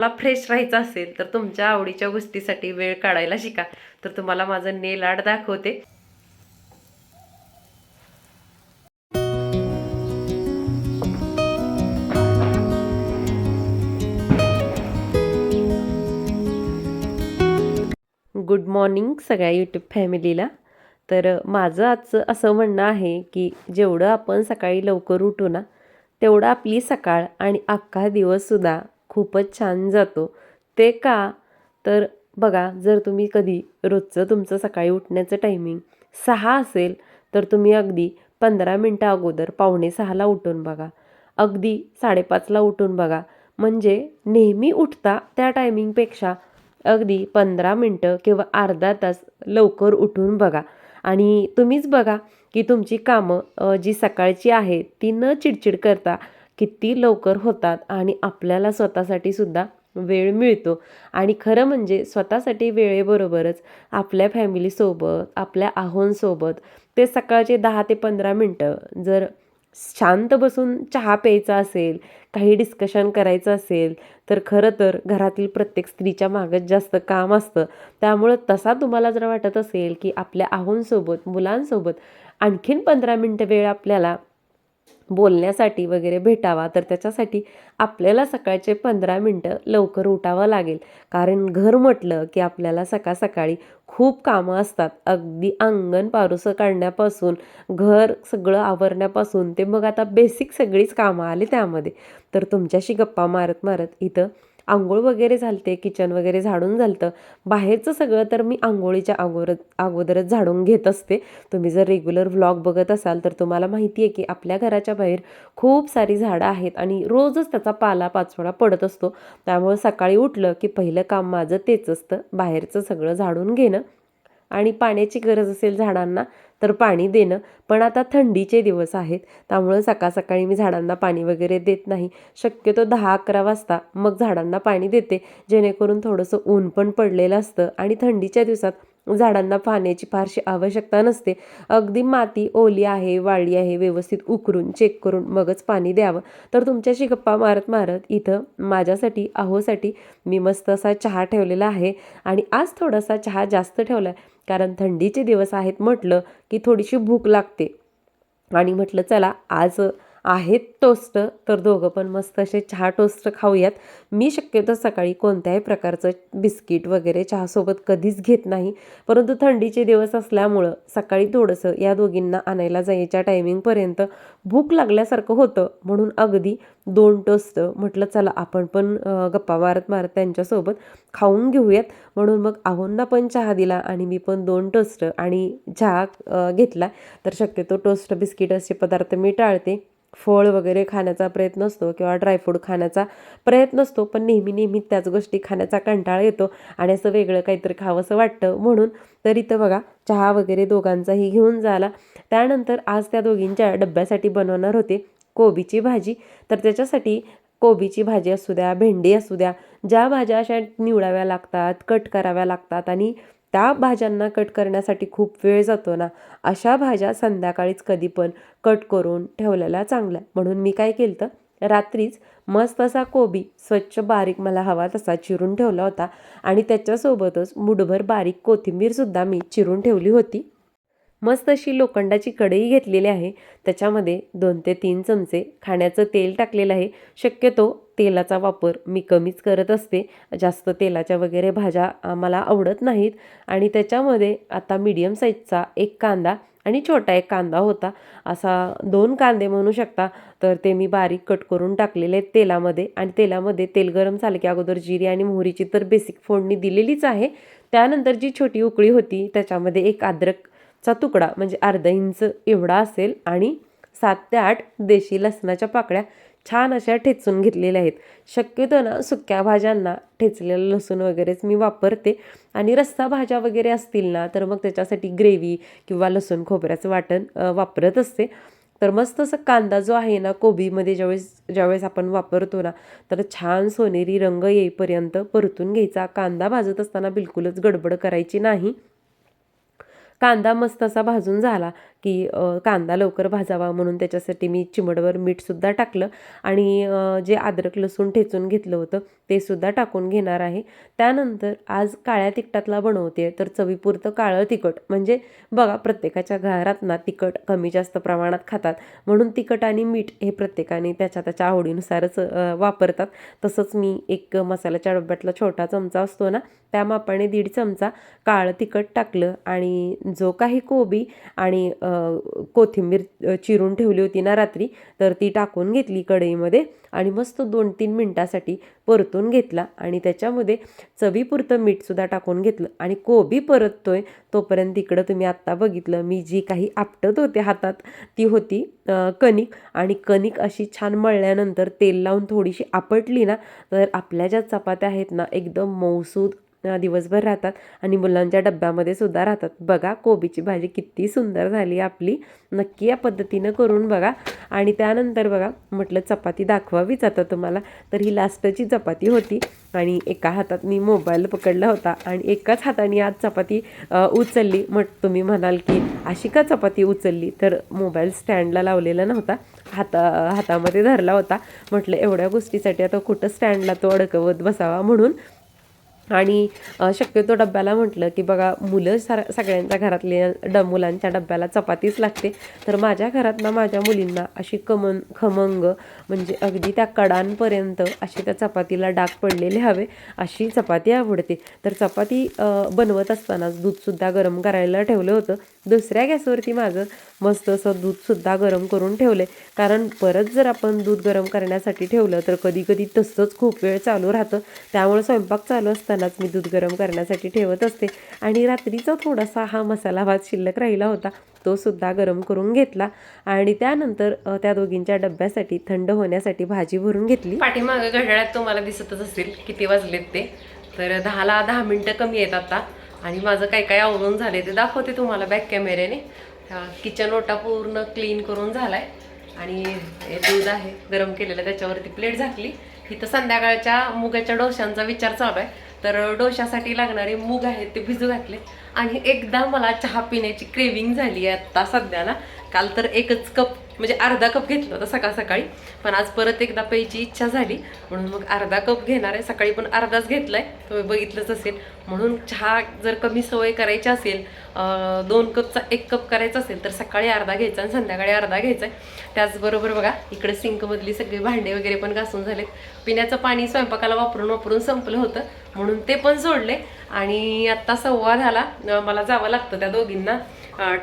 मला फ्रेश राहायचं असेल तर तुमच्या आवडीच्या गोष्टीसाठी वेळ काढायला शिका. तर तुम्हाला माझं नेल आर्ट दाखवते. गुड मॉर्निंग सगळ्या यूट्यूब फॅमिलीला तर माझं आजचं असं म्हणणं आहे की जेवढं आपण सकाळी लवकर उठू ना तेवढं आपली सकाळ आणि अख्खा दिवससुद्धा खूपच छान जातो. ते का? तर बघा जर तुम्ही कधी रोजचं तुमचं सकाळी उठण्याचं टायमिंग सहा असेल तर तुम्ही अगदी पंधरा मिनटं अगोदर पावणे सहाला उठून बघा. अगदी साडेपाचला उठून बघा. म्हणजे नेहमी उठता त्या टायमिंगपेक्षा अगदी पंधरा मिनटं किंवा अर्धा तास लवकर उठून बघा. आणि तुम्हीच बघा की तुमची कामं जी सकाळची आहेत ती न चिडचिड करता किती लवकर होतात आणि आपल्याला स्वतःसाठी सुद्धा वेळ मिळतो. आणि खरं म्हणजे स्वतःसाठी वेळेबरोबरच आपल्या फॅमिलीसोबत आपल्या आहोंसोबत ते सकाळचे दहा ते पंधरा मिनटं जर शांत बसून चहा प्यायचा असेल काही डिस्कशन करायचं असेल तर खरं तर घरातील प्रत्येक स्त्रीच्या मागत जास्त काम असतं. त्यामुळं तसा तुम्हाला जर वाटत असेल की आपल्या आहोंसोबत मुलांसोबत आणखीन पंधरा मिनटं वेळ आपल्याला बोलण्यासाठी वगैरे भेटावा तर त्याच्यासाठी आपल्याला सकाळचे पंधरा मिनटं लवकर उठावं लागेल. कारण घर म्हटलं की आपल्याला सकाळ सकाळी खूप कामं असतात. अगदी अंगण पारुसं काढण्यापासून घर सगळं आवरण्यापासून ते मग आता बेसिक सगळीच कामं आली त्यामध्ये. तर तुमच्याशी गप्पा मारत मारत इथं आंघोळ वगैरे झालते किचन वगैरे झाडून झालतं. बाहेरचं सगळं तर मी आंघोळीच्या अगोदर अगोदरच झाडून घेत असते. तुम्ही जर रेग्युलर व्लॉग बघत असाल तर तुम्हाला माहिती आहे की आपल्या घराच्या बाहेर खूप सारी झाडं आहेत आणि रोजच त्याचा पाला पाचोळा पडत असतो. त्यामुळे सकाळी उठलं की पहिलं काम माझं तेच असतं. बाहेरचं सगळं झाडून घेणं आणि पाण्याची गरज असेल झाडांना तर पाणी देणं. पण आता थंडीचे दिवस आहेत. त्यामुळं सकाळ सकाळी मी झाडांना पाणी वगैरे देत नाही. शक्यतो दहा अकरा वाजता मग झाडांना पाणी देते. जेणेकरून थोडंसं ऊन पण पडलेलं असतं. आणि थंडीच्या दिवसात झाडांना पाण्याची फारशी आवश्यकता नसते. अगदी माती ओली आहे वाळली आहे व्यवस्थित उकरून चेक करून मगच पाणी द्यावं. तर तुमच्याशी गप्पा मारत मारत इथं माझ्यासाठी अहोसाठी मी मस्त असा चहा ठेवलेला आहे आणि आज थोडासा चहा जास्त ठेवला आहे कारण थंडीचे दिवस आहेत म्हटलं की थोडीशी भूक लागते. आणि म्हटलं चला आज आहेत टोस्ट तर दोघं पण मस्त असे चहा टोस्ट खाऊयात. मी शक्यतो सकाळी कोणत्याही प्रकारचं बिस्किट वगैरे चहासोबत कधीच घेत नाही. परंतु थंडीचे दिवस असल्यामुळं सकाळी थोडंसं या दोघींना आणायला जायच्या टायमिंगपर्यंत भूक लागल्यासारखं होतं. म्हणून अगदी दोन टोस्ट म्हटलं चला आपण पण गप्पा मारत मारत त्यांच्यासोबत खाऊन घेऊयात. म्हणून मग आहोंना पण चहा दिला आणि मी पण दोन टोस्ट आणि चहा घेतला. तर शक्यतो टोस्ट बिस्किट असे पदार्थ मी टाळते. फळ वगैरे खाण्याचा प्रयत्न असतो किंवा ड्रायफ्रूट खाण्याचा प्रयत्न असतो पण नेहमी नेहमी त्याच गोष्टी खाण्याचा कंटाळा येतो आणि असं वेगळं काहीतरी खावंसं वाटतं. म्हणून तर इथं बघा चहा वगैरे दोघांचाही घेऊन झाला. त्यानंतर आज त्या दोघींच्या डब्यासाठी बनवणार होते कोबीची भाजी. तर त्याच्यासाठी कोबीची भाजी असू द्या भेंडी असू द्या ज्या भाज्या अशा निवडाव्या लागतात कट कराव्या लागतात आणि त्या भाज्यांना कट करण्यासाठी खूप वेळ जातो ना अशा भाज्या संध्याकाळीच कधी पण कट करून ठेवलेल्या चांगल्या. म्हणून मी काय केलं तर रात्रीच मस्त असा कोबी स्वच्छ बारीक मला हवा तसा चिरून ठेवला होता आणि त्याच्यासोबतच मुठभर बारीक कोथिंबीरसुद्धा मी चिरून ठेवली होती. मस्त अशी लोखंडाची कढई घेतलेली आहे. त्याच्यामध्ये दोन ते तीन चमचे खाण्याचं तेल टाकलेलं आहे. शक्यतो तेलाचा वापर मी कमीच करत असते. जास्त तेलाच्या वगैरे भाज्या आम्हाला मला आवडत नाहीत. आणि त्याच्यामध्ये आता मीडियम साईजचा एक कांदा आणि छोटा एक कांदा होता. असा दोन कांदे म्हणू शकता. तर ते मी बारीक कट करून टाकलेले आहेत तेलामध्ये. आणि तेलामध्ये तेल गरम झालं की अगोदर जिरी आणि मोहरीची तर बेसिक फोडणी दिलेलीच आहे. त्यानंतर जी छोटी उकळी होती त्याच्यामध्ये एक अद्रक चा तुकडा म्हणजे अर्धा इंच एवढा असेल आणि सात ते आठ देशी लसणाच्या पाकळ्या छान अशा ठेचून घेतलेल्या आहेत. शक्यतो ना सुक्या भाज्यांना ठेचलेलं लसूण वगैरेच मी वापरते. आणि रस्सा भाज्या वगैरे असतील ना तर मग त्याच्यासाठी ग्रेव्ही किंवा लसूण खोबऱ्याचं वाटण वापरत असते. तर मस्त असं कांदा जो आहे ना कोबीमध्ये ज्यावेळेस ज्यावेळेस आपण वापरतो ना तर छान सोनेरी रंग येईपर्यंत परतून घ्यायचा. कांदा भाजत असताना बिलकुलच गडबड करायची नाही. कांदा मस्त असा भाजून झाला की कांदा लवकर भाजावा म्हणून त्याच्यासाठी मी चिमडवर मीठसुद्धा टाकलं आणि जे अद्रक लसूण ठेचून घेतलं होतं ते सुद्धा टाकून घेणार आहे. त्यानंतर आज काळ्या तिखटातला बनवते तर चवीपुरतं काळं तिखट. म्हणजे बघा प्रत्येकाच्या घरात ना तिखट कमी जास्त प्रमाणात खातात म्हणून तिखट आणि मीठ हे प्रत्येकाने त्याच्या त्याच्या आवडीनुसारच वापरतात. तसंच मी एक मसाल्याच्या डब्यातला छोटा चमचा असतो ना त्या मापाने दीड चमचा काळं तिखट टाकलं आणि जो काही कोबी आणि कोथिंबीर चिरून ठेवली होती ना रात्री तर ती टाकून घेतली कढईमध्ये आणि मस्त दोन तीन मिनटासाठी परतून घेतला आणि त्याच्यामध्ये चवीपुरतं मीठसुद्धा टाकून घेतलं. आणि कोबी परततोय तोपर्यंत इकडं तुम्ही आत्ता बघितलं मी जी काही आपटत होते हातात ती होती कणिक. आणि कणिक अशी छान मळल्यानंतर तेल लावून थोडीशी आपटली ना तर आपल्या ज्या चपात्या आहेत ना एकदम मौसूद दिवसभर राहतात आणि मुलांच्या डब्यामध्ये सुद्धा राहतात. बघा कोबीची भाजी किती सुंदर झाली आपली. नक्की या पद्धतीनं करून बघा. आणि त्यानंतर बघा म्हटलं चपाती दाखवावीच आता तुम्हाला. तर ही लास्टची चपाती होती आणि एका हातात मी मोबाईल पकडला होता आणि एकाच हाताने आज चपाती उचलली. म्हट तुम्ही म्हणाल की अशी का चपाती उचलली? तर मोबाईल स्टँडला लावलेला नव्हता. हाता हातामध्ये धरला होता. म्हटलं एवढ्या गोष्टीसाठी आता कुठं स्टँडला तो अडकवत बसावा म्हणून आणि शक्यतो डब्याला म्हटलं की बघा मुलं सा सगळ्यांच्या घरातल्या ड मुलांच्या डब्याला चपातीच लागते. तर माझ्या घरात ना माझ्या मुलींना अशी कमन खमंग म्हणजे अगदी त्या कडांपर्यंत अशी त्या चपातीला डाग पडलेले हवे अशी चपाती आवडते. तर चपाती बनवत असतानाच दूधसुद्धा गरम करायला ठेवलं होतं. दुसऱ्या गॅसवरती माझं मस्त असं दूधसुद्धा गरम करून ठेवलं आहे कारण परत जर आपण दूध गरम करण्यासाठी ठेवलं तर कधी कधी तसंच खूप वेळ चालू राहतं. त्यामुळे स्वयंपाक चालू असताना असतानाच मी दूध गरम करण्यासाठी ठेवत असते. आणि रात्रीचा थोडासा हा मसाला भात शिल्लक राहिला होता तो सुद्धा गरम करून घेतला. आणि त्यानंतर त्या दोघींच्या डब्यासाठी थंड होण्यासाठी भाजी भरून घेतली. पाठीमागं घड्याळात तुम्हाला दिसतच असेल किती वाजलेत ते. तर दहाला दहा मिनटं कमी आहेत आता. आणि माझं काय काय आवरून झाले ते दाखवते तुम्हाला बॅक कॅमेऱ्याने किचन ओटा पूर्ण क्लीन करून झालाय. आणि हे दूध आहे गरम केलेलं त्याच्यावरती प्लेट झाकली. इथं संध्याकाळच्या मुगाच्या डोशांचा विचार चालू आहे. तर डोशासाठी लागणारे मूग आहेत ते भिजू घातले. आणि एकदा मला चहा पिण्याची क्रेविंग झाली आहे आत्ता सध्याला. काल तर एकच कप म्हणजे अर्धा कप घेतला होता सकाळ सकाळी पण आज परत एकदा प्यायची इच्छा झाली. म्हणून मग अर्धा कप घेणार आहे. सकाळी पण अर्धाच घेतला आहे तुम्ही बघितलंच असेल. म्हणून चहा जर कमी सवय करायची असेल दोन कपचा एक कप करायचा असेल तर सकाळी अर्धा घ्यायचा आणि संध्याकाळी अर्धा घ्यायचा आहे. त्याचबरोबर बघा इकडे सिंकमधली सगळी भांडे वगैरे पण घासून झालेत. पिण्याचं पाणी स्वयंपाकाला वापरून वापरून संपलं होतं. म्हणून ते पण सोडले. आणि आत्ता सव्वा झाला. मला जावं लागतं त्या दोघींना.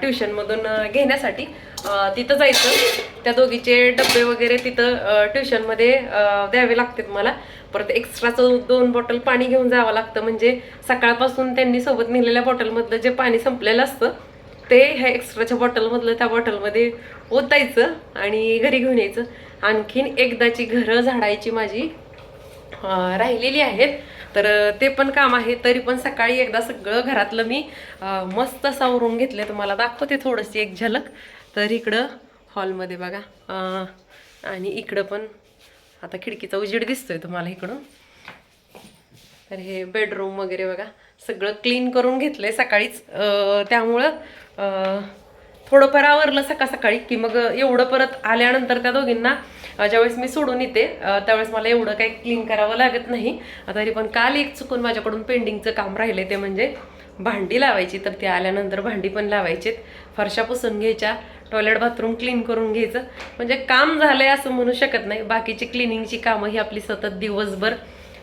ट्युशनमधून घेण्यासाठी तिथं जायचं. त्या दोघीचे डबे वगैरे तिथं ट्युशनमध्ये द्यावे लागतात मला. परत एक्स्ट्राचं दोन बॉटल पाणी घेऊन जावं लागतं. म्हणजे सकाळपासून त्यांनी सोबत नेलेल्या बॉटलमधलं जे पाणी संपलेलं असतं ते ह्या एक्स्ट्राच्या बॉटलमधलं त्या बॉटलमध्ये ओतायचं आणि घरी घेऊन यायचं. आणखीन एकदाची घरं झाडायची माझी. राहिलेली आहेत. तर ते पण काम आहे. तरी पण सकाळी एकदा सगळं घरातलं मी मस्त सावरून घेतलं तुम्हाला दाखवते थोडंशी एक झलक. तर इकडं हॉलमध्ये बघा. आणि इकडं पण आता खिडकीचा उजेड दिसतोय तुम्हाला इकडून. तर हे बेडरूम वगैरे बघा. सगळं क्लीन करून घेतलंय सकाळीच. त्यामुळं थोडंफार आवरलं सकाळ सकाळी की मग एवढं परत आल्यानंतर त्या दोघींना ज्यावेळेस मी सोडून येते त्यावेळेस मला एवढं काही क्लीन करावं लागत नाही. तरी पण काल एक चुकून माझ्याकडून पेंडिंगचं काम राहिलं ते म्हणजे भांडी लावायची. तर ते आल्यानंतर भांडी पण लावायचीत. फरशा पुसून घ्यायच्या टॉयलेट बाथरूम क्लीन करून घ्यायचं. म्हणजे काम झालंय असं म्हणू शकत नाही. बाकीची क्लिनिंगची कामं ही आपली सतत दिवसभर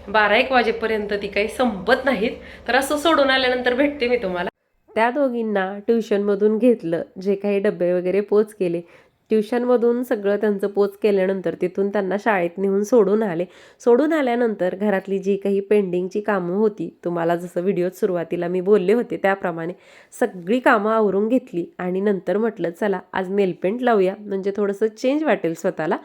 बारा एक वाजेपर्यंत ती काही संपत नाहीत. तर असं सोडून आल्यानंतर भेटते मी तुम्हाला. त्या दोघींना ट्युशनमधून घेतलं जे काही डबे वगैरे पोच केले. ट्युशनमधून सगळं त्यांचं पोच केल्यानंतर तिथून त्यांना शाळेत नेऊन सोडून आले. सोडून आल्यानंतर घरातली जी काही पेंडिंगची कामं होती तुम्हाला जसं व्हिडिओत सुरुवातीला मी बोलले होते त्याप्रमाणे सगळी कामं आवरून घेतली आणि नंतर म्हटलं चला आज नेलपेंट लावूया. म्हणजे थोडंसं चेंज वाटेल स्वतःला.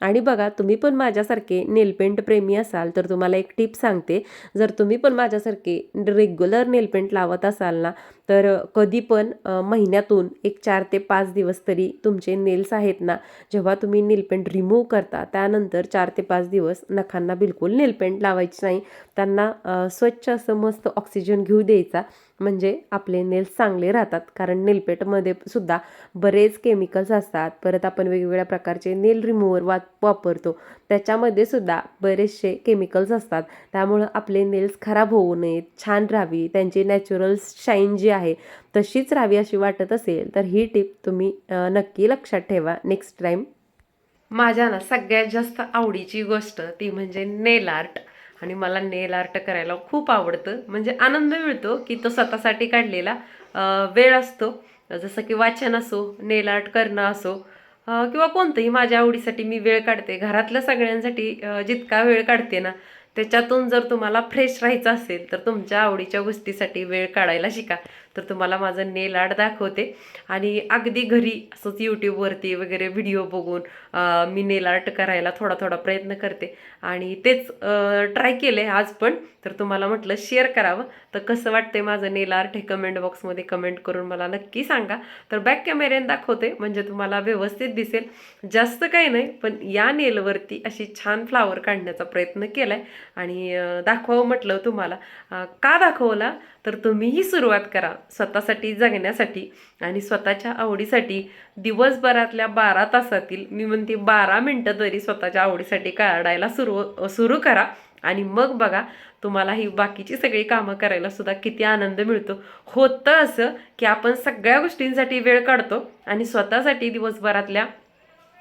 आणि बघा तुम्ही पण माझ्यासारखे नेलपेंट प्रेमी असाल तर तुम्हाला एक टिप सांगते. जर तुम्ही पण माझ्यासारखे रेग्युलर नेलपेंट लावत असाल ना तर कधी पण महिन्यातून एक चार ते पाच दिवस तरी तुमचे नेल्स आहेत ना जेव्हा तुम्ही नेलपेंट रिमूव्ह करता त्यानंतर चार ते पाच दिवस नखांना बिलकुल नेलपेंट लावायची नाही. त्यांना स्वच्छ असं मस्त ऑक्सिजन घेऊ द्यायचा. म्हणजे आपले नेल्स चांगले राहतात. कारण नेलपेटमध्ये सुद्धा बरेच केमिकल्स असतात. परत आपण वेगवेगळ्या प्रकारचे नेल रिमूव्हर वा वापरतो. त्याच्यामध्ये सुद्धा बरेचसे केमिकल्स असतात. त्यामुळं आपले नेल्स खराब होऊ नयेत छान राहावी त्यांची नॅचरल शाईन जी आहे तशीच राहावी अशी वाटत असेल तर ही टिप तुम्ही नक्की लक्षात ठेवा. नेक्स्ट टाईम माझ्या ना सगळ्यात जास्त आवडीची गोष्ट ती म्हणजे नेल आर्ट आणि मला नेल आर्ट करायला खूप आवडतं. म्हणजे आनंद मिळतो की तो स्वतःसाठी काढलेला वेळ असतो. जसं की वाचन असो नेल आर्ट करणं असो किंवा कोणतंही माझ्या आवडीसाठी मी वेळ काढते. घरातल्या सगळ्यांसाठी जितका वेळ काढते ना त्याच्यातून जर तुम्हाला फ्रेश राहायचं असेल तर तुमच्या आवडीच्या गोष्टीसाठी वेळ काढायला शिका. तर तुम्हाला माझं नेल आर्ट दाखवते. आणि अगदी घरी असंच यूट्यूबवरती वगैरे व्हिडिओ बघून मी नेल आर्ट करायला थोडा थोडा प्रयत्न करते. आणि तेच ट्राय केले आज पण. तर तुम्हाला म्हटलं शेअर करावं. तर कसं वाटते माझं नेल आर्ट हे कमेंट बॉक्समध्ये कमेंट करून मला नक्की सांगा. तर बॅक कॅमेऱ्याने दाखवते म्हणजे तुम्हाला व्यवस्थित दिसेल. जास्त काही नाही पण या नेलवरती अशी छान फ्लावर काढण्याचा प्रयत्न केला आहे आणि दाखवावं म्हटलं तुम्हाला. का दाखवला? तर तुम्हीही सुरुवात करा. स्वतःसाठी जगण्यासाठी आणि स्वतःच्या आवडीसाठी दिवसभरातल्या बारा तासातील मी म्हणते बारा मिनटं तरी स्वतःच्या आवडीसाठी काढायला सुरू सुरू करा. आणि मग बघा तुम्हाला ही बाकीची सगळी कामं करायला सुद्धा किती आनंद मिळतो. होतं असं की आपण सगळ्या गोष्टींसाठी वेळ काढतो आणि स्वतःसाठी दिवसभरातल्या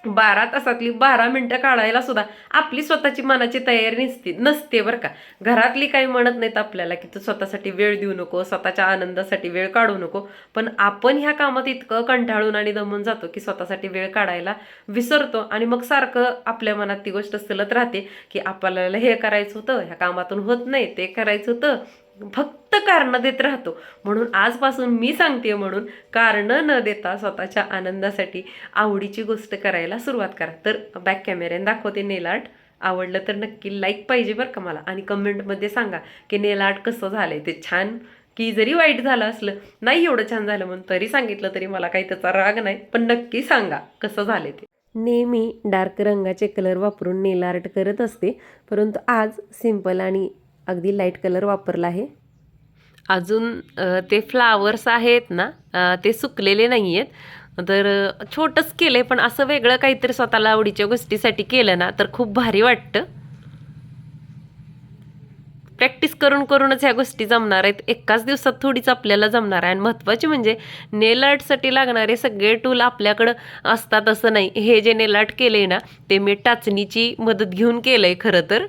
बारा तासातली बारा मिनटं काढायला सुद्धा आपली स्वतःची मनाची तयारी नसते नसते बरं का. घरातली काही म्हणत नाहीत आपल्याला की तू स्वतःसाठी वेळ देऊ नको स्वतःच्या आनंदासाठी वेळ काढू नको. पण आपण ह्या कामात इतकं कंटाळून आणि दमून जातो की स्वतःसाठी वेळ काढायला विसरतो आणि मग सारखं आपल्या मनात ती गोष्ट सलत राहते की आपल्याला हे करायचं होतं ह्या कामातून होत नाही ते करायचं होतं फक्त कारणं देत राहतो. म्हणून आजपासून मी सांगते म्हणून कारणं न देता स्वतःच्या आनंदासाठी आवडीची गोष्ट करायला सुरुवात करा. तर बॅक कॅमेऱ्याने दाखवते नेल आर्ट आवडलं तर नक्की लाईक पाहिजे बरं का मला. आणि कमेंटमध्ये सांगा की नेल आर्ट कसं झालंय ते छान. की जरी वाईट झालं असलं नाही एवढं छान झालं म्हणून तरी सांगितलं तरी मला काही त्याचा राग नाही. पण नक्की सांगा कसं झाले ते. नेहमी डार्क रंगाचे कलर वापरून नेल आर्ट करत असते. परंतु आज सिंपल आणि अगदी लाइट कलर वापरला आहे. अजून ते फ्लावर्स आहेत ना ते सुकलेले नाही आहेत तर छोटंच केलं आहे पण असं वेगळं काहीतरी स्वतःला आवडीच्या गोष्टीसाठी केलं ना तर खूप भारी वाटतं. प्रॅक्टिस करून करूनच ह्या गोष्टी जमणार आहेत. एकाच दिवसात थोडीच आपल्याला जमणार आहे. आणि महत्त्वाची म्हणजे नेल आर्टसाठी लागणारे सगळे टूल आपल्याकडं असतात असं नाही. हे जे नेल आर्ट केलं आहे ना ते मी टाचणीची मदत घेऊन केलं आहे खरं तर.